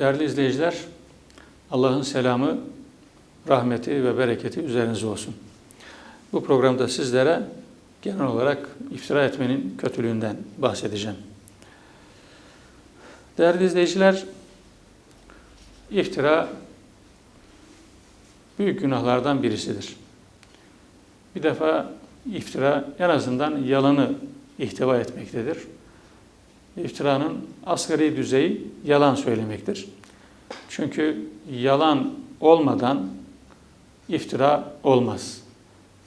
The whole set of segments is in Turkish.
Değerli izleyiciler, Allah'ın selamı, rahmeti ve bereketi üzerinize olsun. Bu programda sizlere genel olarak iftira etmenin kötülüğünden bahsedeceğim. Değerli izleyiciler, iftira büyük günahlardan birisidir. Bir defa iftira en azından yalanı ihtiva etmektedir. İftiranın asgari düzeyi yalan söylemektir. Çünkü yalan olmadan iftira olmaz.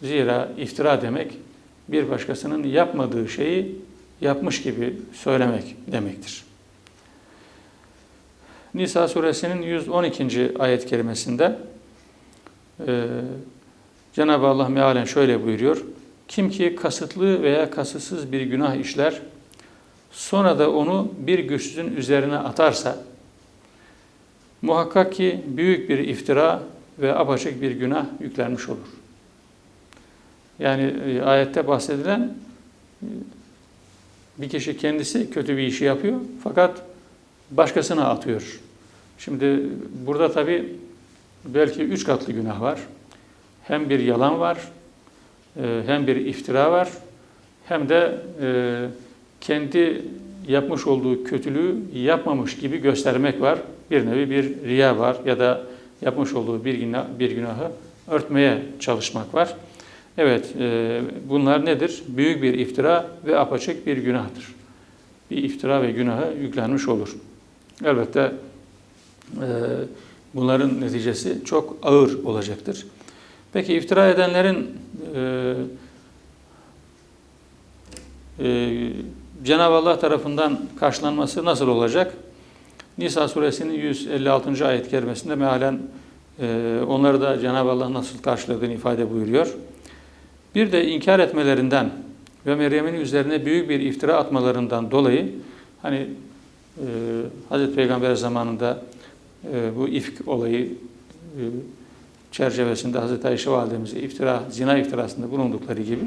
Zira iftira demek bir başkasının yapmadığı şeyi yapmış gibi söylemek demektir. Nisa suresinin 112. ayet kerimesinde e, Cenab-ı Allah mealen şöyle buyuruyor. Kim ki kasıtlı veya kasıtsız bir günah işler, sonra da onu bir güçsüzün üzerine atarsa, muhakkak ki büyük bir iftira ve apaçık bir günah yüklenmiş olur. Yani e, ayette bahsedilen e, bir kişi kendisi kötü bir işi yapıyor fakat başkasına atıyor. Şimdi burada tabi belki üç katlı günah var. Hem bir yalan var, e, hem bir iftira var, hem de kendi yapmış olduğu kötülüğü yapmamış gibi göstermek var. Bir nevi bir riya var ya da yapmış olduğu bir, günah, bir günahı örtmeye çalışmak var. Evet, e, bunlar nedir? Büyük bir iftira ve apaçık bir günahtır. Bir iftira ve günahı yüklenmiş olur. Elbette e, bunların neticesi çok ağır olacaktır. Peki iftira edenlerin e, e, Cenab-ı Allah tarafından karşılanması nasıl olacak? Nisa suresinin 156. ayet kerimesinde mealen e, onları da Cenab-ı Allah nasıl karşıladığını ifade buyuruyor. Bir de inkar etmelerinden ve Meryem'in üzerine büyük bir iftira atmalarından dolayı hani e, Hazreti Peygamber zamanında e, bu ifk olayı e, çerçevesinde Hazreti Ayşe validemize iftira, zina iftirasında bulundukları gibi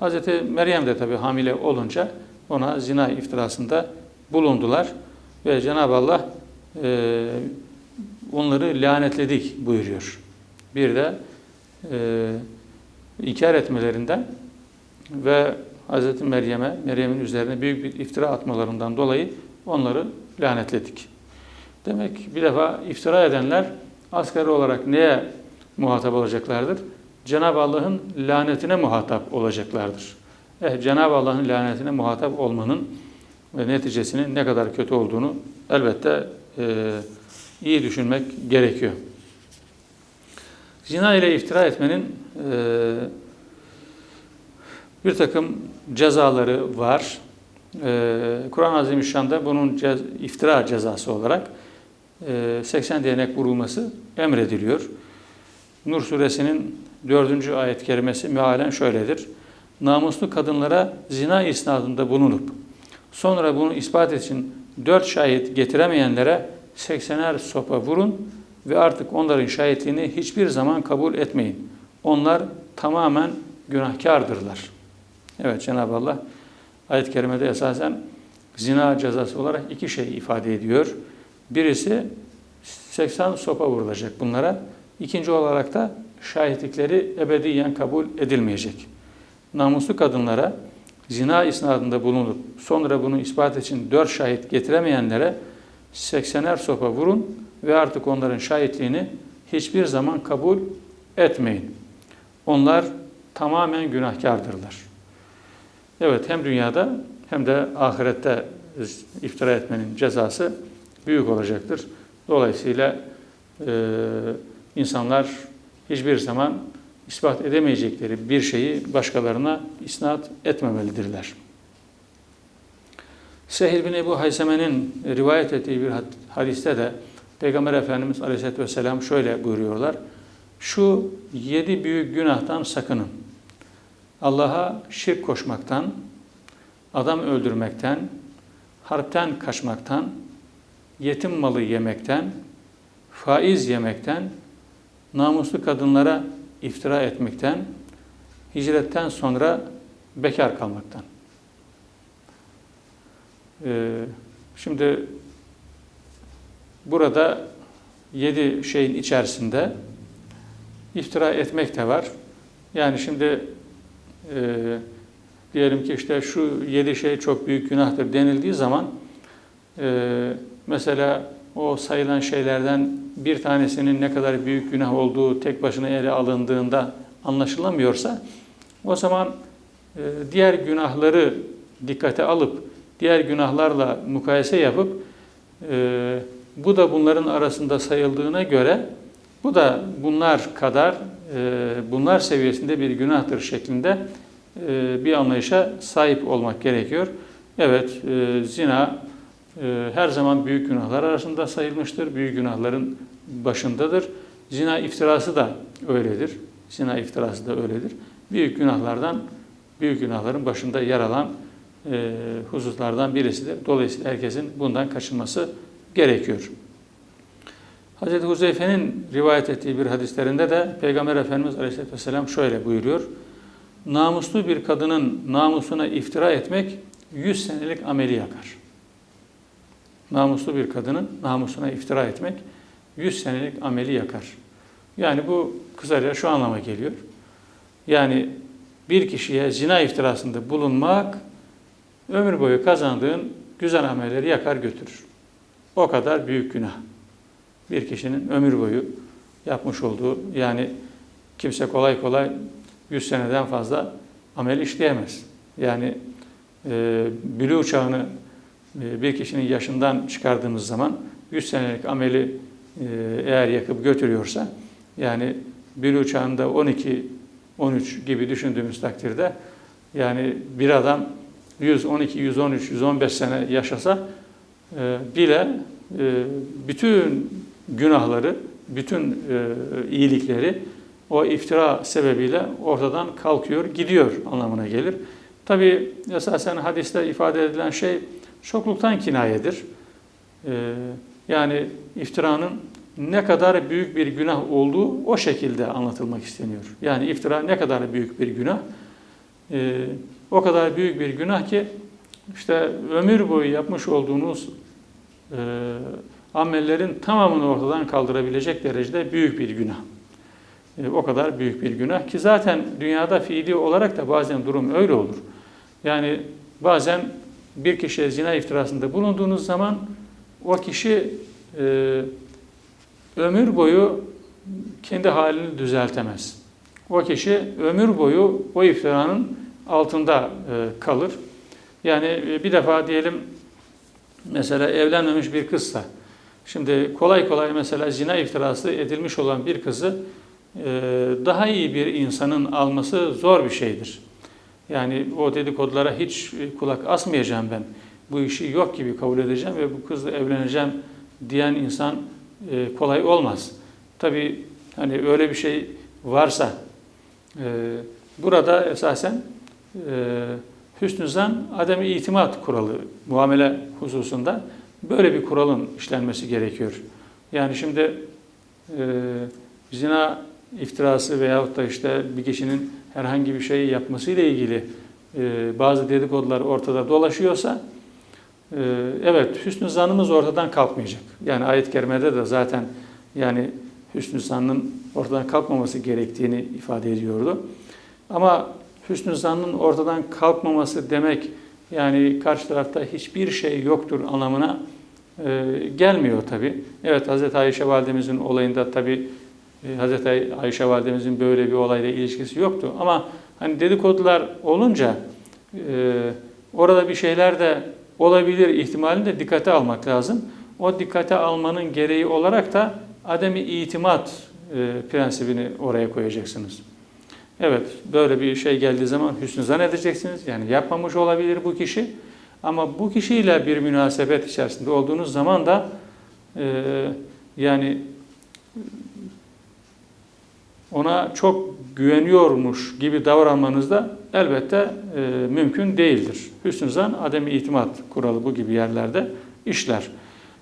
Hazreti Meryem de tabi hamile olunca ona zina iftirasında bulundular ve Cenab-ı Allah e, onları lanetledik buyuruyor. Bir de e, inkar etmelerinden ve Hz. Meryem'e, Meryem'in üzerine büyük bir iftira atmalarından dolayı onları lanetledik. Demek bir defa iftira edenler asgari olarak neye muhatap olacaklardır? Cenab-ı Allah'ın lanetine muhatap olacaklardır. Eh, Cenab-ı Allah'ın lanetine muhatap olmanın ve neticesinin ne kadar kötü olduğunu elbette e, iyi düşünmek gerekiyor. Zina ile iftira etmenin bir takım cezaları var. Kur'an-ı Azimüşşan'da bunun cez, iftira cezası olarak e, 80 değnek vurulması emrediliyor. Nur suresinin 4. ayet kerimesi mealen şöyledir. Namuslu kadınlara zina isnadında bulunup sonra bunu ispat için dört şahit getiremeyenlere 80'er sopa vurun ve artık onların şahitliğini hiçbir zaman kabul etmeyin. Onlar tamamen günahkardırlar. Evet Cenab-ı Allah ayet-i kerimede esasen zina cezası olarak iki şey ifade ediyor. Birisi 80 sopa vurulacak bunlara. İkinci olarak da şahitlikleri ebediyen kabul edilmeyecek. Namuslu kadınlara zina isnadında bulunup sonra bunu ispat için dört şahit getiremeyenlere 80'er sopa vurun ve artık onların şahitliğini hiçbir zaman kabul etmeyin. Onlar tamamen günahkardırlar. Evet hem dünyada hem de ahirette iftira etmenin cezası büyük olacaktır. Dolayısıyla e, insanlar hiçbir zaman ispat edemeyecekleri bir şeyi başkalarına isnat etmemelidirler. Sehil bin Ebu Hayseme'nin rivayet ettiği bir hadiste de Peygamber Efendimiz Aleyhisselatü Vesselam şöyle buyuruyorlar. Şu yedi büyük günahtan sakının. Allah'a şirk koşmaktan, adam öldürmekten, harpten kaçmaktan, yetim malı yemekten, faiz yemekten, namuslu kadınlara iftira etmekten, hicretten sonra bekar kalmaktan. Ee, şimdi burada yedi şeyin içerisinde iftira etmek de var. Yani şimdi e, diyelim ki işte şu yedi şey çok büyük günahtır denildiği zaman e, mesela o sayılan şeylerden bir tanesinin ne kadar büyük günah olduğu tek başına ele alındığında anlaşılamıyorsa o zaman e, diğer günahları dikkate alıp diğer günahlarla mukayese yapıp e, bu da bunların arasında sayıldığına göre bu da bunlar kadar e, bunlar seviyesinde bir günahtır şeklinde bir anlayışa sahip olmak gerekiyor. Evet zina her zaman büyük günahlar arasında sayılmıştır. Büyük günahların başındadır. Zina iftirası da öyledir. Zina iftirası da öyledir. Büyük günahlardan, büyük günahların başında yer alan e, hususlardan birisidir. Dolayısıyla herkesin bundan kaçınması gerekiyor. Hz. Huzeyfe'nin rivayet ettiği bir hadislerinde de Peygamber Efendimiz Aleyhisselatü Vesselam şöyle buyuruyor. Namuslu bir kadının namusuna iftira etmek 100 senelik ameli yakar. Namuslu bir kadının namusuna iftira etmek 100 senelik ameli yakar. Yani bu kısaca şu anlama geliyor. Yani bir kişiye zina iftirasında bulunmak ömür boyu kazandığın güzel amelleri yakar götürür. O kadar büyük günah. Bir kişinin ömür boyu yapmış olduğu yani kimse kolay kolay 100 seneden fazla amel işleyemez. Yani e, bülü uçağını bir kişinin yaşından çıkardığımız zaman 100 senelik ameli e, eğer yakıp götürüyorsa yani bülü uçağında 12 13 gibi düşündüğümüz takdirde yani bir adam 100, 12, 113, 115 sene yaşasa e, bile e, bütün günahları, bütün e, iyilikleri o iftira sebebiyle ortadan kalkıyor, gidiyor anlamına gelir. Tabi esasen hadiste ifade edilen şey çokluktan kinayedir. E, yani iftiranın ne kadar büyük bir günah olduğu o şekilde anlatılmak isteniyor. Yani iftira ne kadar büyük bir günah? E, o kadar büyük bir günah ki işte ömür boyu yapmış olduğunuz e, amellerin tamamını ortadan kaldırabilecek derecede büyük bir günah. E, o kadar büyük bir günah ki zaten dünyada fiili olarak da bazen durum öyle olur. Yani bazen bir kişiye zina iftirasında bulunduğunuz zaman o kişi e, ömür boyu kendi halini düzeltemez. O kişi ömür boyu o iftiranın altında e, kalır. Yani e, bir defa diyelim mesela evlenmemiş bir kızsa, şimdi kolay kolay mesela zina iftirası edilmiş olan bir kızı e, daha iyi bir insanın alması zor bir şeydir. Yani o dedikodulara hiç kulak asmayacağım ben. Bu işi yok gibi kabul edeceğim ve bu kızla evleneceğim diyen insan kolay olmaz. Tabi hani öyle bir şey varsa burada esasen hüsnü zan, ademi itimat kuralı muamele hususunda böyle bir kuralın işlenmesi gerekiyor. Yani şimdi e, zina iftirası veyahut da işte bir kişinin herhangi bir şeyi yapmasıyla ilgili e, bazı dedikodular ortada dolaşıyorsa e, evet hüsnü zanımız ortadan kalkmayacak. Yani ayet-i kerimede de zaten yani hüsnü zannın ortadan kalkmaması gerektiğini ifade ediyordu. Ama hüsnü zannın ortadan kalkmaması demek yani karşı tarafta hiçbir şey yoktur anlamına e, gelmiyor tabi. Evet Hz. Ayşe validemizin olayında tabi e, Hz. Ayşe validemizin böyle bir olayla ilişkisi yoktu. Ama hani dedikodular olunca e, orada bir şeyler de olabilir ihtimalini de dikkate almak lazım. O dikkate almanın gereği olarak da ademi itimat e, prensibini oraya koyacaksınız. Evet, böyle bir şey geldiği zaman hüsnü zannedeceksiniz. Yani yapmamış olabilir bu kişi. Ama bu kişiyle bir münasebet içerisinde olduğunuz zaman da e, yani ona çok güveniyormuş gibi davranmanız da elbette e, mümkün değildir. Hüsnü zan, adem itimat kuralı bu gibi yerlerde işler.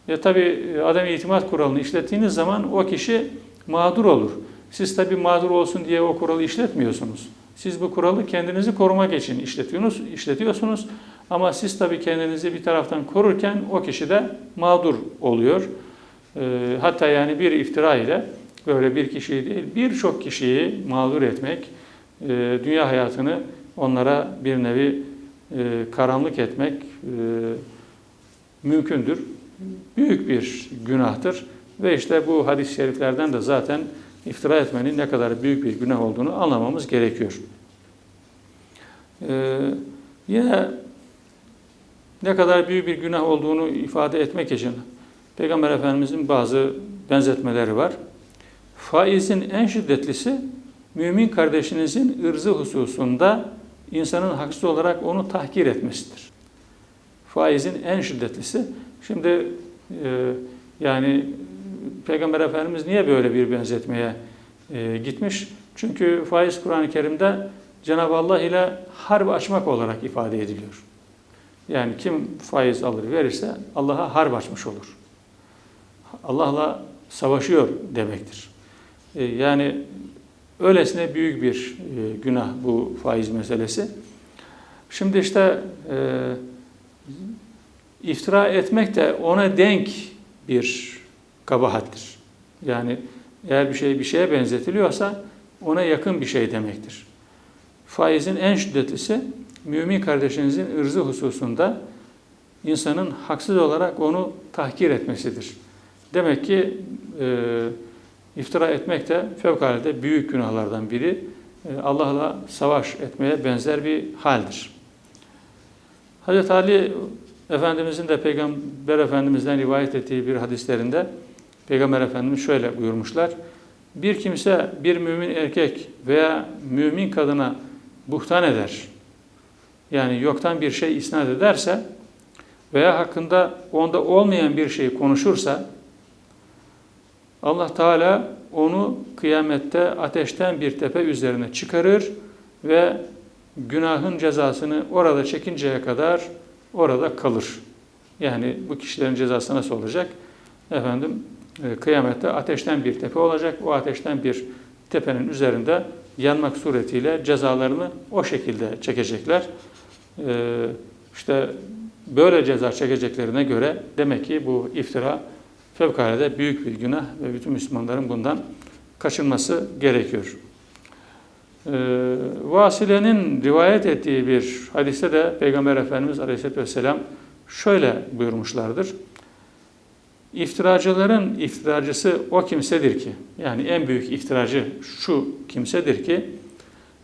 E, tabi adem itimat kuralını işlettiğiniz zaman o kişi mağdur olur. Siz tabii mağdur olsun diye o kuralı işletmiyorsunuz. Siz bu kuralı kendinizi korumak için işletiyorsunuz, işletiyorsunuz. Ama siz tabii kendinizi bir taraftan korurken o kişi de mağdur oluyor. E, hatta yani bir iftira ile böyle bir kişiyi değil birçok kişiyi mağdur etmek, e, dünya hayatını onlara bir nevi e, karanlık etmek e, mümkündür. Büyük bir günahtır ve işte bu hadis-i şeriflerden de zaten iftira etmenin ne kadar büyük bir günah olduğunu anlamamız gerekiyor. Ee, yine ne kadar büyük bir günah olduğunu ifade etmek için Peygamber Efendimizin bazı benzetmeleri var. Faizin en şiddetlisi mümin kardeşinizin ırzı hususunda insanın haksız olarak onu tahkir etmesidir. Faizin en şiddetlisi. Şimdi e, yani Peygamber Efendimiz niye böyle bir benzetmeye e, gitmiş? Çünkü faiz Kur'an-ı Kerim'de Cenab-ı Allah ile harp açmak olarak ifade ediliyor. Yani kim faiz alır verirse Allah'a harp açmış olur. Allah'la savaşıyor demektir. E, yani öylesine büyük bir e, günah bu faiz meselesi. Şimdi işte e, iftira etmek de ona denk bir kabahattir. Yani eğer bir şey bir şeye benzetiliyorsa ona yakın bir şey demektir. Faizin en şiddetlisi mümin kardeşinizin ırzı hususunda insanın haksız olarak onu tahkir etmesidir. Demek ki e, iftira etmek de fevkalade büyük günahlardan biri. E, Allah'la savaş etmeye benzer bir haldir. Hz. Ali Efendimizin de Peygamber Efendimiz'den rivayet ettiği bir hadislerinde Peygamber Efendimiz şöyle buyurmuşlar. Bir kimse bir mümin erkek veya mümin kadına buhtan eder. Yani yoktan bir şey isnat ederse veya hakkında onda olmayan bir şey konuşursa Allah Teala onu kıyamette ateşten bir tepe üzerine çıkarır ve günahın cezasını orada çekinceye kadar orada kalır. Yani bu kişilerin cezası nasıl olacak? Efendim e, kıyamette ateşten bir tepe olacak. O ateşten bir tepenin üzerinde yanmak suretiyle cezalarını o şekilde çekecekler. E, işte böyle ceza çekeceklerine göre demek ki bu iftira fevkalade büyük bir günah ve bütün Müslümanların bundan kaçınması gerekiyor. Ee, Vasile'nin rivayet ettiği bir hadiste de Peygamber Efendimiz Aleyhisselatü Vesselam şöyle buyurmuşlardır. İftiracıların iftiracısı o kimsedir ki, yani en büyük iftiracı şu kimsedir ki,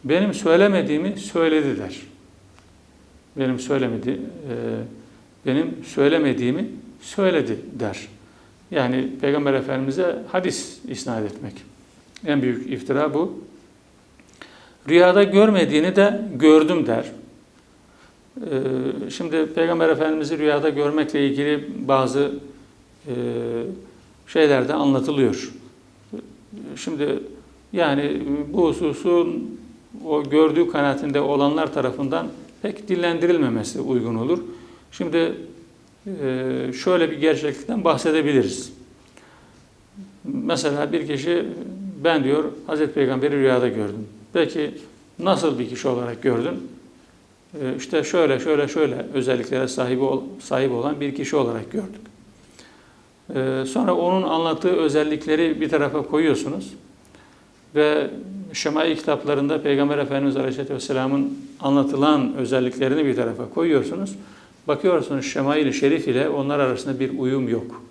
benim söylemediğimi söyledi der. Benim söylemedi, e, benim söylemediğimi söyledi der. Yani Peygamber Efendimiz'e hadis isnat etmek. En büyük iftira bu. Rüyada görmediğini de gördüm der. Ee, şimdi Peygamber Efendimiz'i rüyada görmekle ilgili bazı e, şeyler de anlatılıyor. Şimdi yani bu hususun o gördüğü kanaatinde olanlar tarafından pek dillendirilmemesi uygun olur. Şimdi şöyle bir gerçeklikten bahsedebiliriz. Mesela bir kişi ben diyor Hazreti Peygamber'i rüyada gördüm. Peki nasıl bir kişi olarak gördün? Ee, işte şöyle şöyle şöyle özelliklere sahibi ol, sahip olan bir kişi olarak gördük. Ee, sonra onun anlattığı özellikleri bir tarafa koyuyorsunuz ve Şemai kitaplarında Peygamber Efendimiz Aleyhisselatü Vesselam'ın anlatılan özelliklerini bir tarafa koyuyorsunuz. Bakıyorsunuz Şemail-i Şerif ile onlar arasında bir uyum yok.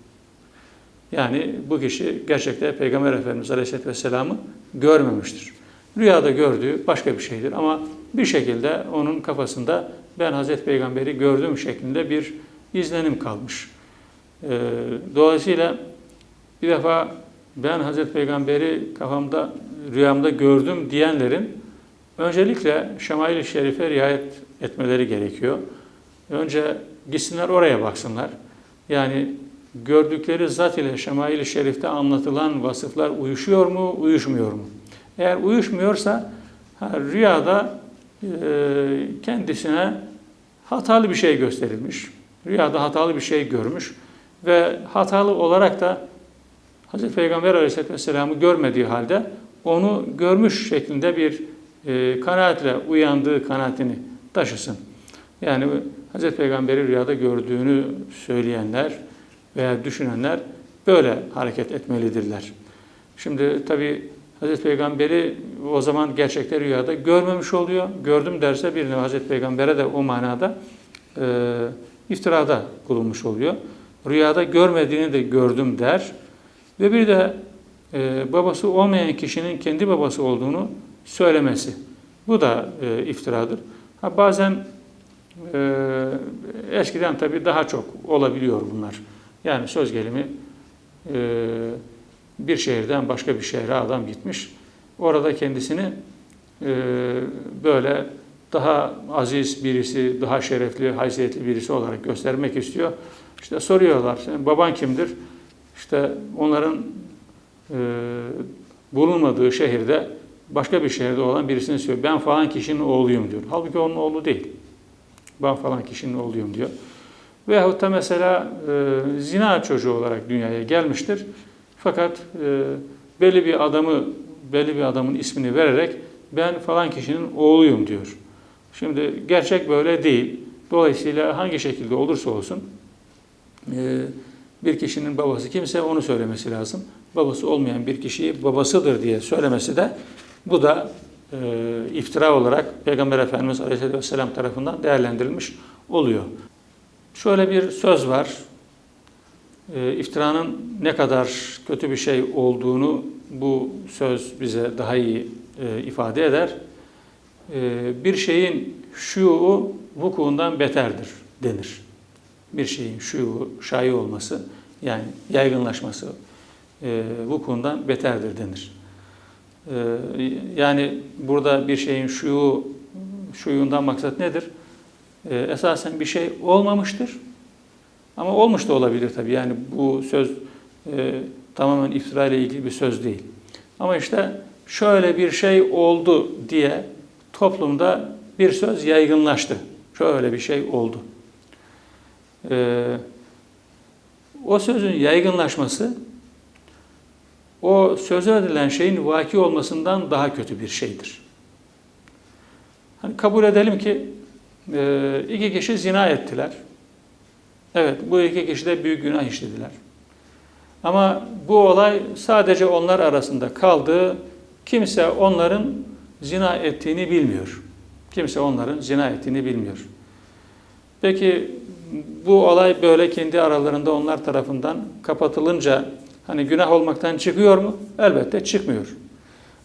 Yani bu kişi gerçekten Peygamber Efendimiz Aleyhisselatü Vesselam'ı görmemiştir. Rüyada gördüğü başka bir şeydir ama bir şekilde onun kafasında ben Hazreti Peygamber'i gördüğüm şeklinde bir izlenim kalmış. Ee, dolayısıyla bir defa ben Hazreti Peygamber'i kafamda, rüyamda gördüm diyenlerin öncelikle Şemail-i Şerif'e riayet etmeleri gerekiyor. Önce gitsinler oraya baksınlar. Yani gördükleri zat ile Şemail-i Şerif'te anlatılan vasıflar uyuşuyor mu, uyuşmuyor mu? Eğer uyuşmuyorsa rüyada e, kendisine hatalı bir şey gösterilmiş. Rüyada hatalı bir şey görmüş ve hatalı olarak da Hz. Peygamber Aleyhisselatü Vesselam'ı görmediği halde onu görmüş şeklinde bir e, kanaatle uyandığı kanaatini taşısın. Yani Hz. Peygamber'i rüyada gördüğünü söyleyenler veya düşünenler böyle hareket etmelidirler. Şimdi tabi Hazreti Peygamberi o zaman gerçekte rüyada görmemiş oluyor. Gördüm derse bir nevi Hazreti Peygamber'e de o manada e, iftirada bulunmuş oluyor. Rüyada görmediğini de gördüm der. Ve bir de e, babası olmayan kişinin kendi babası olduğunu söylemesi. Bu da e, iftiradır. Ha, bazen e, eskiden tabii daha çok olabiliyor bunlar. Yani söz gelimi e, bir şehirden başka bir şehre adam gitmiş. Orada kendisini e, böyle daha aziz birisi, daha şerefli, haysiyetli birisi olarak göstermek istiyor. İşte soruyorlar, senin baban kimdir? İşte onların e, bulunmadığı şehirde başka bir şehirde olan birisini söylüyor. Ben falan kişinin oğluyum diyor. Halbuki onun oğlu değil. Ben falan kişinin oğluyum diyor. Veyahut da mesela e, zina çocuğu olarak dünyaya gelmiştir. Fakat e, belli bir adamı, belli bir adamın ismini vererek ben falan kişinin oğluyum diyor. Şimdi gerçek böyle değil. Dolayısıyla hangi şekilde olursa olsun e, bir kişinin babası kimse onu söylemesi lazım. Babası olmayan bir kişiyi babasıdır diye söylemesi de bu da e, iftira olarak Peygamber Efendimiz Aleyhisselatü Vesselam tarafından değerlendirilmiş oluyor. Şöyle bir söz var. E, iftiranın ne kadar kötü bir şey olduğunu bu söz bize daha iyi e, ifade eder. E, bir şeyin şuyu vukuundan beterdir denir. Bir şeyin şuyu, şayi olması yani yaygınlaşması e, vukuundan beterdir denir. E, yani burada bir şeyin şuyu, şuyundan maksat nedir? E, esasen bir şey olmamıştır. Ama olmuş da olabilir tabii. Yani bu söz e, tamamen iftira ile ilgili bir söz değil. Ama işte şöyle bir şey oldu diye toplumda bir söz yaygınlaştı. Şöyle bir şey oldu. Ee, o sözün yaygınlaşması o söze edilen şeyin vaki olmasından daha kötü bir şeydir. Hani kabul edelim ki e, iki kişi zina ettiler. Evet, bu iki kişi de büyük günah işlediler. Ama bu olay sadece onlar arasında kaldı. Kimse onların zina ettiğini bilmiyor. Kimse onların zina ettiğini bilmiyor. Peki bu olay böyle kendi aralarında onlar tarafından kapatılınca hani günah olmaktan çıkıyor mu? Elbette çıkmıyor.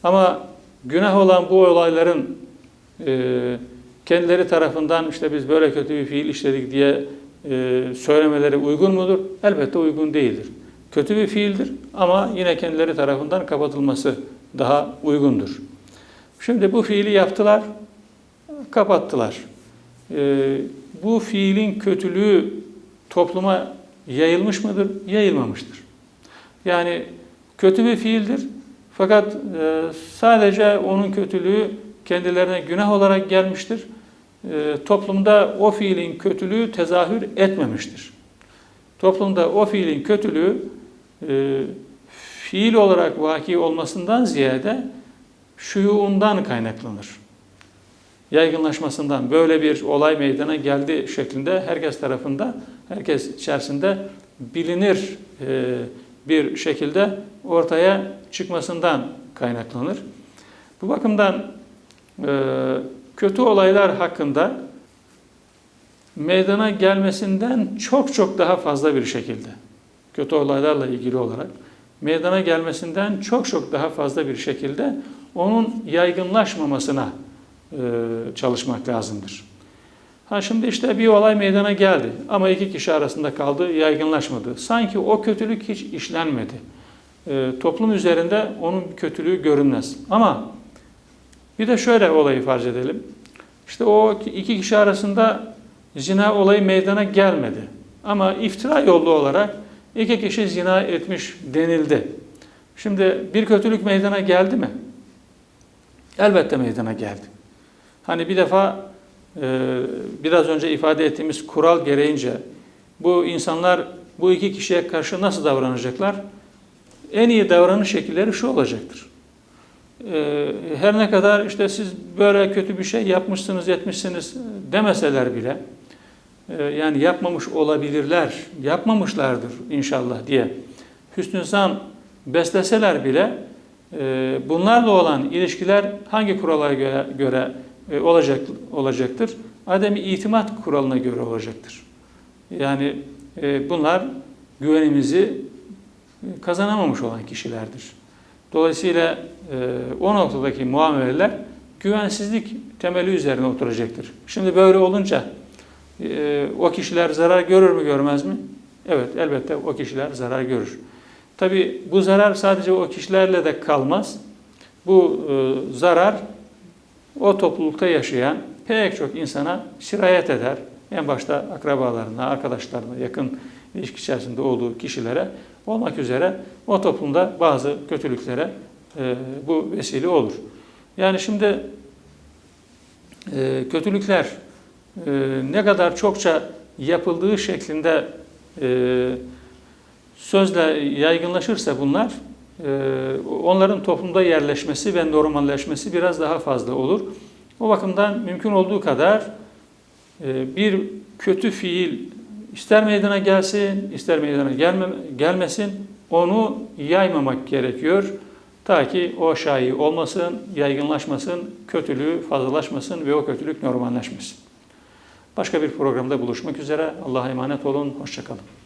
Ama günah olan bu olayların e, kendileri tarafından işte biz böyle kötü bir fiil işledik diye e, söylemeleri uygun mudur? Elbette uygun değildir. Kötü bir fiildir ama yine kendileri tarafından kapatılması daha uygundur. Şimdi bu fiili yaptılar, kapattılar. E, bu fiilin kötülüğü topluma yayılmış mıdır? Yayılmamıştır. Yani kötü bir fiildir. Fakat e, sadece onun kötülüğü kendilerine günah olarak gelmiştir. E, toplumda o fiilin kötülüğü tezahür etmemiştir. Toplumda o fiilin kötülüğü e, fiil olarak vaki olmasından ziyade şuyuğundan kaynaklanır yaygınlaşmasından böyle bir olay meydana geldi şeklinde herkes tarafında, herkes içerisinde bilinir e, bir şekilde ortaya çıkmasından kaynaklanır. Bu bakımdan e, kötü olaylar hakkında meydana gelmesinden çok çok daha fazla bir şekilde kötü olaylarla ilgili olarak meydana gelmesinden çok çok daha fazla bir şekilde onun yaygınlaşmamasına e, çalışmak lazımdır. Ha şimdi işte bir olay meydana geldi ama iki kişi arasında kaldı, yaygınlaşmadı. Sanki o kötülük hiç işlenmedi. E, toplum üzerinde onun kötülüğü görünmez. Ama bir de şöyle olayı farz edelim. İşte o iki kişi arasında zina olayı meydana gelmedi. Ama iftira yolu olarak iki kişi zina etmiş denildi. Şimdi bir kötülük meydana geldi mi? Elbette meydana geldi. Hani bir defa biraz önce ifade ettiğimiz kural gereğince bu insanlar bu iki kişiye karşı nasıl davranacaklar? En iyi davranış şekilleri şu olacaktır. E, her ne kadar işte siz böyle kötü bir şey yapmışsınız, etmişsiniz demeseler bile e, yani yapmamış olabilirler, yapmamışlardır inşallah diye hüsnü zan besleseler bile e, bunlarla olan ilişkiler hangi kurala göre, göre olacak olacaktır? Ademi itimat kuralına göre olacaktır. Yani e, bunlar güvenimizi e, kazanamamış olan kişilerdir. Dolayısıyla e, o noktadaki muameleler güvensizlik temeli üzerine oturacaktır. Şimdi böyle olunca e, o kişiler zarar görür mü görmez mi? Evet elbette o kişiler zarar görür. Tabi bu zarar sadece o kişilerle de kalmaz. Bu e, zarar o toplulukta yaşayan pek çok insana sirayet eder. En başta akrabalarına, arkadaşlarına, yakın ilişki içerisinde olduğu kişilere olmak üzere o toplumda bazı kötülüklere e, bu vesile olur. Yani şimdi e, kötülükler e, ne kadar çokça yapıldığı şeklinde e, sözle yaygınlaşırsa bunlar onların toplumda yerleşmesi ve normalleşmesi biraz daha fazla olur. O bakımdan mümkün olduğu kadar e, bir kötü fiil ister meydana gelsin, ister meydana gelme, gelmesin onu yaymamak gerekiyor. Ta ki o şai olmasın, yaygınlaşmasın, kötülüğü fazlalaşmasın ve o kötülük normalleşmesin. Başka bir programda buluşmak üzere. Allah'a emanet olun. Hoşçakalın.